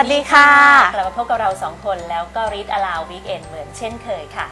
วัสดีค่ะ กลับมาพบกับเราสองคนแล้วก็ Read Aloud Weekend เหมือนเช่นเคยค่ะ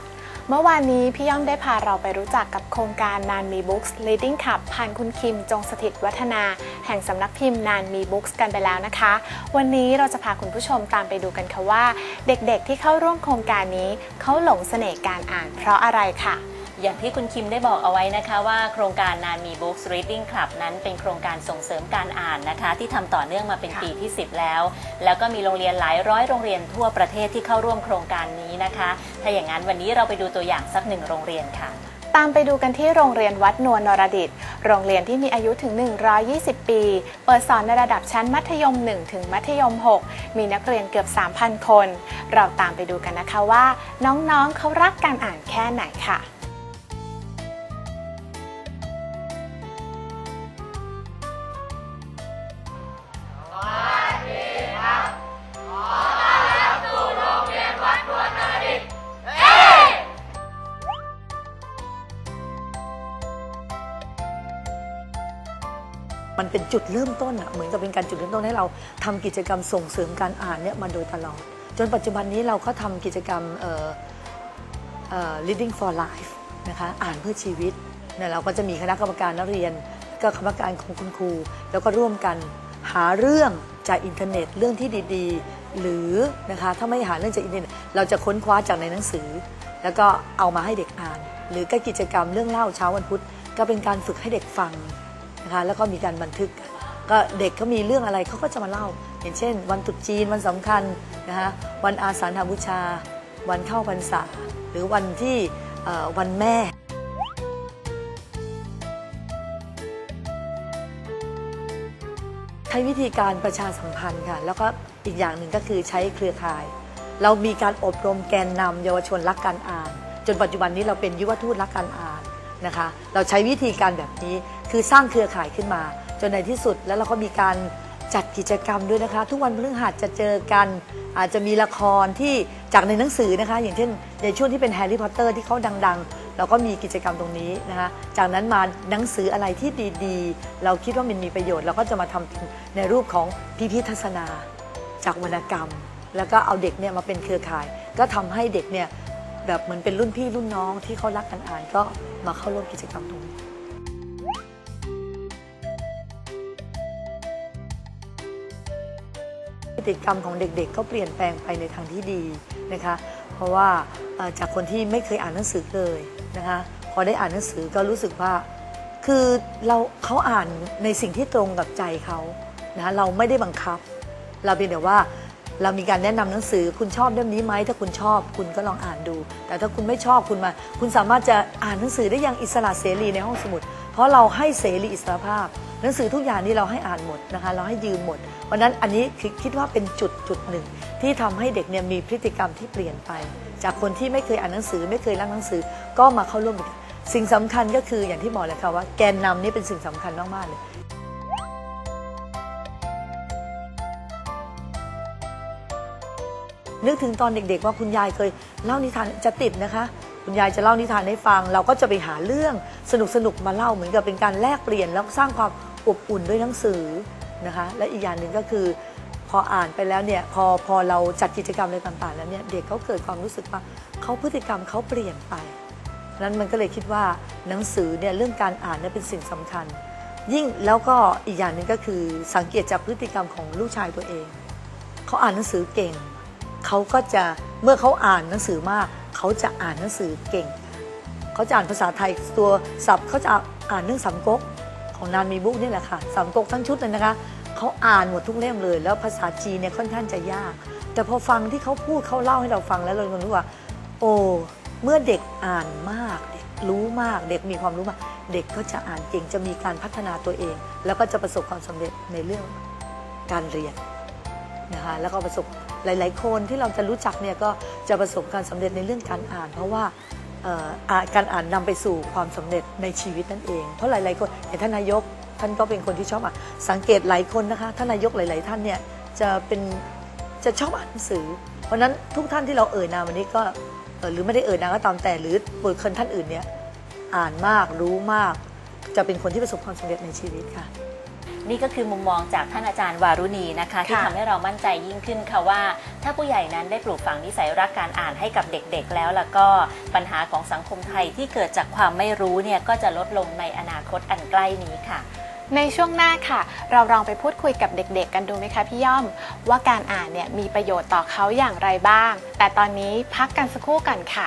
เมื่อวานนี้พี่ย่อมได้พาเราไปรู้จักกับโครงการนานมีบุ๊กส์ Leading Cup ผ่านคุณคิมจงสถิตวัฒนา แห่งสำนักพิมพ์นานมีบุ๊กส์กันไปแล้วนะคะ วันนี้เราจะพาคุณผู้ชมตามไปดูกันค่ะว่า เด็กๆที่เข้าร่วมโครงการนี้เขาหลงเสน่ห์การอ่านเพราะอะไรค่ะ อย่างที่คุณคิมได้บอกเอาไว้นะคะว่าโครงการนานมี Books Reading Club นั้นเป็นโครงการส่งเสริมการอ่านนะคะ ที่ทำต่อเนื่องมาเป็นค่ะปีที่ 10 แล้ว แล้วก็มีโรงเรียนหลายร้อยโรงเรียนทั่วประเทศที่เข้าร่วมโครงการนี้นะคะ ถ้าอย่างนั้นวันนี้เราไปดูตัวอย่างสักหนึ่งโรงเรียนค่ะ ตามไปดูกันที่โรงเรียนวัดนวลนรดิต โรงเรียนที่มีอายุถึง 120 ปี เปิดสอนในระดับชั้นมัธยม 1 ถึงมัธยม 6 มีนักเรียนเกือบ 3,000 คน เราตามไปดูกันนะคะว่า น้องๆเขารักการอ่านแค่ไหนค่ะ มันเป็นจุดเริ่มต้นอะเหมือนกับเป็นการจุดเริ่มต้นให้เราทำกิจกรรมส่งเสริมการอ่านเนี่ยมาโดยตลอด จนปัจจุบันนี้เราก็ทำกิจกรรมเอ่อเอ่อ leading for life นะคะอ่านเพื่อชีวิตเนี่ยเราก็จะมีคณะกรรมการนักเรียนก็คณะกรรมการของคุณครู แล้วก็ร่วมกันหาเรื่องจากอินเทอร์เน็ตเรื่องที่ดีๆ หรือนะคะถ้าไม่หาเรื่องจากอินเทอร์เน็ตเราจะค้นคว้าจากในหนังสือ แล้วก็เอามาให้เด็กอ่าน หรือก็กิจกรรมเรื่องเล่าเช้าวันพุธก็เป็นการฝึกให้เด็กฟัง นะคะแล้วก็มีการบันทึก ก็เด็กเขามีเรื่องอะไรเขาก็จะมาเล่า อย่างเช่น วันตรุษจีนวันสำคัญนะคะวันอาสาฬหบูชา วันเข้าพรรษา หรือวันที่วันแม่ใช้วิธีการประชาสัมพันธ์ค่ะแล้วก็อีกอย่างหนึ่งก็คือใช้เครือข่าย เรามีการอบรมแกนนำเยาวชนรักการอ่าน จนปัจจุบันนี้เราเป็นยุวทูตรักการอ่าน นะคะ เราใช้วิธีการแบบนี้คือสร้างเครือข่ายขึ้นมา จนในที่สุดแล้วเราก็มีการจัดกิจกรรมด้วยนะคะ ทุกวันพฤหัสจะเจอกันอาจจะมีละครที่จากในหนังสือนะคะ อย่างเช่น ในช่วงที่เป็นแฮร์รี่พอตเตอร์ที่เขาดัง ๆ เราก็มีกิจกรรมตรงนี้นะคะ จากนั้นมาหนังสืออะไรที่ดีๆ เราคิดว่ามันมีประโยชน์เราก็จะมาทำเป็นในรูปของพิพิธศนา จากวรรณกรรม แล้วก็เอาเด็กเนี่ยมาเป็นเครือข่าย ก็ทำให้เด็กเนี่ย แบบเหมือนเป็นรุ่นพี่รุ่นน้องที่เขารักกันอ่านก็มาเข้าร่วมกิจกรรมตรงนี้พฤติกรรมของเด็กๆ ก็เปลี่ยนแปลงไปในทางที่ดีนะคะ เพราะว่าจากคนที่ไม่เคยอ่านหนังสือเลยนะคะพอได้อ่านหนังสือก็รู้สึกว่าคือเราเขาอ่านในสิ่งที่ตรงกับใจเขานะะเราไม่ได้บังคับ เราเพียงแต่ว่า เรามีการแนะนำหนังสือคุณชอบเล่มนี้ไหมถ้าคุณชอบคุณก็ลองอ่านดู แต่ถ้าคุณไม่ชอบคุณมา คุณสามารถจะอ่านหนังสือได้อย่างอิสระเสรีในห้องสมุด เพราะเราให้เสรีอิสระภาพ หนังสือทุกอย่างนี้เราให้อ่านหมดนะคะเราให้ยืมหมดเพราะนั้นอันนี้คือคิดว่าเป็นจุดจุดหนึ่ง ที่ทำให้เด็กเนี่ยมีพฤติกรรมที่เปลี่ยนไป จากคนที่ไม่เคยอ่านหนังสือ ไม่เคยรักหนังสือก็มาเข้าร่วมกันสิ่งสำคัญก็คืออย่างที่บอกเลยค่ะว่าแกนนำนี่เป็นสิ่งสำคัญมากๆเลย นึกถึงตอนเด็กๆว่าคุณยายเคยเล่านิทานจะติดนะคะ คุณยายจะเล่านิทานให้ฟัง เราก็จะไปหาเรื่องสนุกๆมาเล่าเหมือนกับเป็นการแลกเปลี่ยนแล้วสร้างความอบอุ่นด้วยหนังสือนะคะ และอีกอย่างหนึ่งก็คือพออ่านไปแล้วเนี่ยพอพอเราจัดกิจกรรมอะไรต่างๆ แล้วเนี่ยเด็กเขาเกิดความรู้สึกว่าเขาพฤติกรรมเขาเปลี่ยนไปนั้นมันก็เลยคิดว่าหนังสือเนี่ยเรื่องการอ่านเนี่ยเป็นสิ่งสำคัญ ยิ่งแล้วก็อีกอย่างหนึ่งก็คือสังเกตจากพฤติกรรมของลูกชายตัวเอง เขาอ่านหนังสือเก่ง เขาก็จะเมื่อเขาอ่านหนังสือมาก เขาจะอ่านหนังสือเก่ง เขาจะอ่านภาษาไทยตัวศัพท์เขาจะอ่านเรื่องสามก๊กของนานมีบุ๊กนี่แหละค่ะสามก๊กทั้งชุดเลยนะคะเขาอ่านหมดทุกเล่มเลย แล้วภาษาจีนเนี่ยค่อนข้างจะยาก แต่พอฟังที่เขาพูดเขาเล่าให้เราฟังแล้วเราก็รู้ว่า โอ้เมื่อเด็กอ่านมากเด็กรู้มาก เด็กมีความรู้มาก เด็กก็จะอ่านเก่งจะมีการพัฒนาตัวเอง แล้วก็จะประสบความสำเร็จในเรื่องการเรียนนะคะแล้วก็ประสบ หลาย ๆ คนที่เราจะรู้จักเนี่ยก็จะประสบการสำเร็จในเรื่องการอ่าน เพราะว่าเอ่ออ่าการอ่านนำไปสู่ความสำเร็จในชีวิตนั่นเอง เพราะหลาย ๆ คนอย่างท่านนายกท่านก็เป็นคนที่ชอบอ่านสังเกตหลายคนนะคะท่านนายกหลาย ๆ ท่านเนี่ยจะเป็นจะชอบอ่านหนังสือ เพราะฉะนั้นทุกท่านที่เราเอ่ยนามวันนี้ก็เอ่อหรือไม่ได้เอ่ยนามก็ตามแต่หรือบุคคลท่านอื่นเนี่ยอ่านมากรู้มาก จะเป็นคนที่ประสบความสำเร็จในชีวิตค่ะ นี่ก็คือมุมมองจากท่านอาจารย์วารุณีนะคะที่ค่ะทำให้เรามั่นใจยิ่งขึ้นค่ะว่า ถ้าผู้ใหญ่นั้นได้ปลูกฝังนิสัยรักการอ่านให้กับเด็กๆ แล้วแล้วก็ปัญหาของสังคมไทยที่เกิดจากความไม่รู้เนี่ยก็จะลดลงในอนาคตอันใกล้นี้ค่ะ ในช่วงหน้าค่ะ เราลองไปพูดคุยกับเด็กๆ กันดูไหมคะพี่ย่อม ว่าการอ่านเนี่ยมีประโยชน์ต่อเขาอย่างไรบ้าง แต่ตอนนี้พักกันสักครู่กันค่ะ